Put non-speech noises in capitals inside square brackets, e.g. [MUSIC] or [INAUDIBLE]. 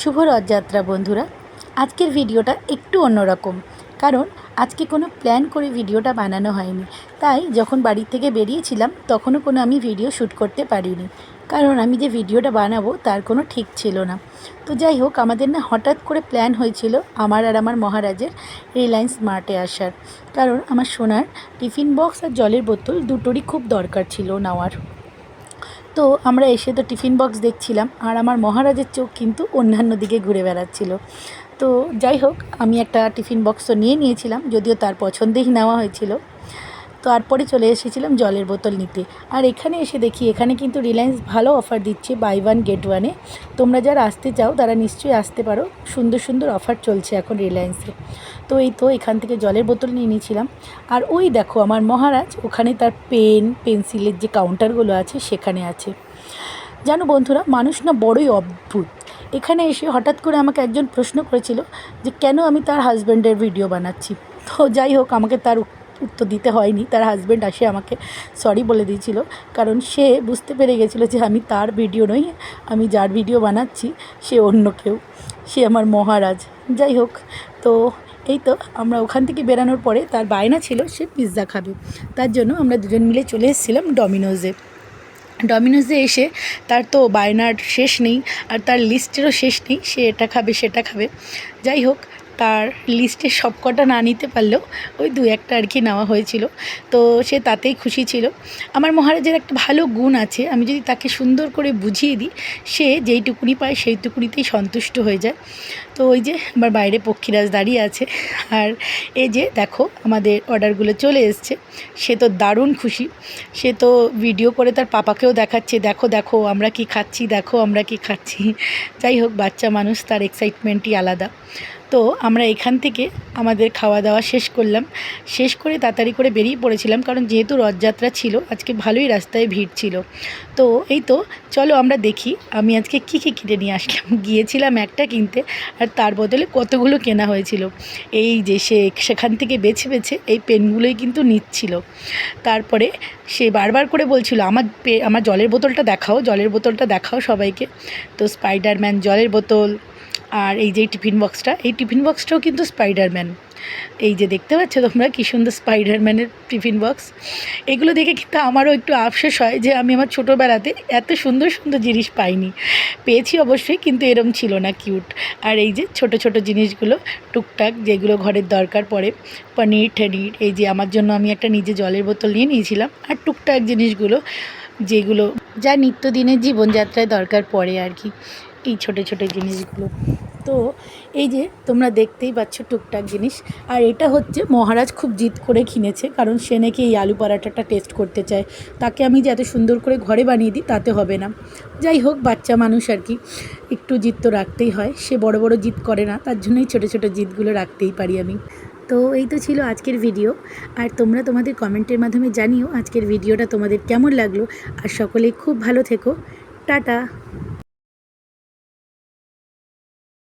শুভ রথযাত্রা, বন্ধুরা। আজকের ভিডিওটা একটু অন্যরকম, কারণ আজকে কোনো প্ল্যান করে ভিডিওটা বানানো হয়নি। তাই যখন বাড়ি থেকে বেরিয়েছিলাম, তখনও কোনো আমি ভিডিও শ্যুট করতে পারিনি। কারণ আমি যে ভিডিওটা বানাবো, তার কোনো ঠিক ছিল না। তো যাই হোক, আমাদের না হঠাৎ করে প্ল্যান হয়েছিল আমার আর আমার মহারাজের রিলায়েন্স মার্টে আসার। কারণ আমার সোনার টিফিন বক্স আর জলের বোতল দুটোরই খুব দরকার ছিল নেওয়ার। তো আমরা এসে তো টিফিন বক্স দেখছিলাম আর আমার মহারাজের চোখ কিন্তু অন্যান্য দিকে ঘুরে বেড়াচ্ছিল। তো যাই হোক, আমি একটা টিফিন বক্স নিয়ে নিয়েছিলাম, যদিও তার পছন্দেই নেওয়া হয়েছিল। তারপরে চলে এসেছিলাম জলের বোতল নিতে। আর এখানে এসে দেখি, এখানে কিন্তু রিলায়েন্স ভালো অফার দিচ্ছে বাই ওয়ান গেট ওয়ানে তোমরা যারা আসতে চাও, তারা নিশ্চয়ই আসতে পারো। সুন্দর সুন্দর অফার চলছে এখন রিলায়েন্সে তো এই তো এখান থেকে জলের বোতল নিয়ে নিয়েছিলাম। আর ওই দেখো, আমার মহারাজ, ওখানে তার পেন পেন্সিলের যে কাউন্টারগুলো আছে, সেখানে আছে। জানো বন্ধুরা, মানুষ না বড়ই অদ্ভুত। এখানে এসে হঠাৎ করে আমাকে একজন প্রশ্ন করেছিল যে, কেন আমি তার হাজব্যান্ডের ভিডিও বানাচ্ছি? তো যাই হোক, আমাকে তার উত্তর দিতে হয়নি। তার হাজব্যান্ড আসে আমাকে সরি বলে দিয়েছিল। কারণ সে বুঝতে পেরে গেছিল যে আমি তার ভিডিও নই, আমি যার ভিডিও বানাচ্ছি, সে অন্য কেউ। সে আমার মহারাজ। যাই হোক, তো এই তো আমরা ওখান থেকে বেরানোর পরে তার বায়না ছিল সে পিৎজা খাবে। তার জন্য আমরা দুজন মিলে চলে এসেছিলাম ডমিনোজে ডমিনোজে এসে তার তো বায়নার শেষ নেই, আর তার লিস্টেরও শেষ নেই, সে এটা খাবে, সেটা খাবে। যাই হোক তার লিস্টে সব কটা না নিতে পারলেও ওই দু একটা আর কি নেওয়া হয়েছিল। তো সে তাতেই খুশি ছিল। আমার মহারাজের একটা ভালো গুণ আছে, আমি যদি তাকে সুন্দর করে বুঝিয়ে দিই, সে যেইটুকুনি পায় সেইটুকুনিতেই সন্তুষ্ট হয়ে যায়। তো ওই যে আমার বাইরে পক্ষীরাজ দাঁড়িয়ে আছে। আর এই যে দেখো আমাদের অর্ডারগুলো চলে এসছে। সে তো দারুণ খুশি। সে তো ভিডিও করে তার পাপাকেও দেখাচ্ছে, দেখো দেখো, আমরা কি খাচ্ছি, দেখো, আমরা কি খাচ্ছি। যাই হোক, বাচ্চা মানুষ, তার এক্সাইটমেন্টই আলাদা। তো আমরা এখান থেকে আমাদের খাওয়া দাওয়া শেষ করলাম। শেষ করে তাড়াতাড়ি করে বেরিয়ে পড়েছিলাম কারণ যেহেতু রথযাত্রা ছিল, আজকে ভালোই রাস্তায় ভিড় ছিল। তো এই তো, চলো আমরা দেখি আমি আজকে কী কী কিনে নিয়ে আসলাম। [LAUGHS] গিয়েছিলাম একটা কিনতে আর তার বদলে কতগুলো কেনা হয়েছিল। এই যে সে সেখান থেকে বেছে বেছে এই পেনগুলোই কিন্তু নিচ্ছিল। তারপরে সে বারবার করে বলছিল, আমার পে, আমার জলের বোতলটা দেখাও, জলের বোতলটা দেখাও সবাইকে। তো স্পাইডারম্যান জলের বোতল আর এই যে টিফিন বক্সটা, এই টিফিন বক্সটাও কিন্তু স্পাইডারম্যান এই যে দেখতে পাচ্ছ তোমরা কী সুন্দর স্পাইডারম্যানের টিফিন বক্স। এগুলো দেখে কিন্তু আমারও একটু আফসোস হয় যে আমি আমার ছোটোবেলাতে এত সুন্দর সুন্দর জিনিস পাইনি। পেয়েছি অবশ্যই, কিন্তু এরম ছিল না কিউট। আর এই যে ছোট ছোট জিনিসগুলো, টুকটাক যেগুলো ঘরের দরকার পড়ে, পনির, ঠনির, এই যে আমার জন্য আমি একটা নিজে জলের বোতল নিয়ে নিয়েছিলাম। আর টুকটাক জিনিসগুলো যেগুলো যা নিত্যদিনের জীবনযাত্রায় দরকার পড়ে আর কি, এই ছোটো ছোটো জিনিসগুলো। তো এই যে তোমরা দেখতেই পাচ্ছ টুকটাক জিনিস, আর এটা হচ্ছে মহারাজ খুব জিদ করে কিনেছে, কারণ সে নাকি এই আলু পরাঠাটা টেস্ট করতে চায়। তাকে আমি যে এত সুন্দর করে ঘরে বানিয়ে দিই তাতে হবে না। যাই হোক, বাচ্চা মানুষ আর কি, একটু জিদ তো রাখতেই হয়। সে বড় বড় জিদ করে না, তার জন্যই ছোটো ছোটো জিদগুলো রাখতেই পারি আমি। তো এই তো ছিল আজকের ভিডিও আর তোমরা তোমাদের কমেন্টের মাধ্যমে জানিও আজকের ভিডিওটা তোমাদের কেমন লাগল। আর সকলেই খুব ভালো থেকো। টাটা।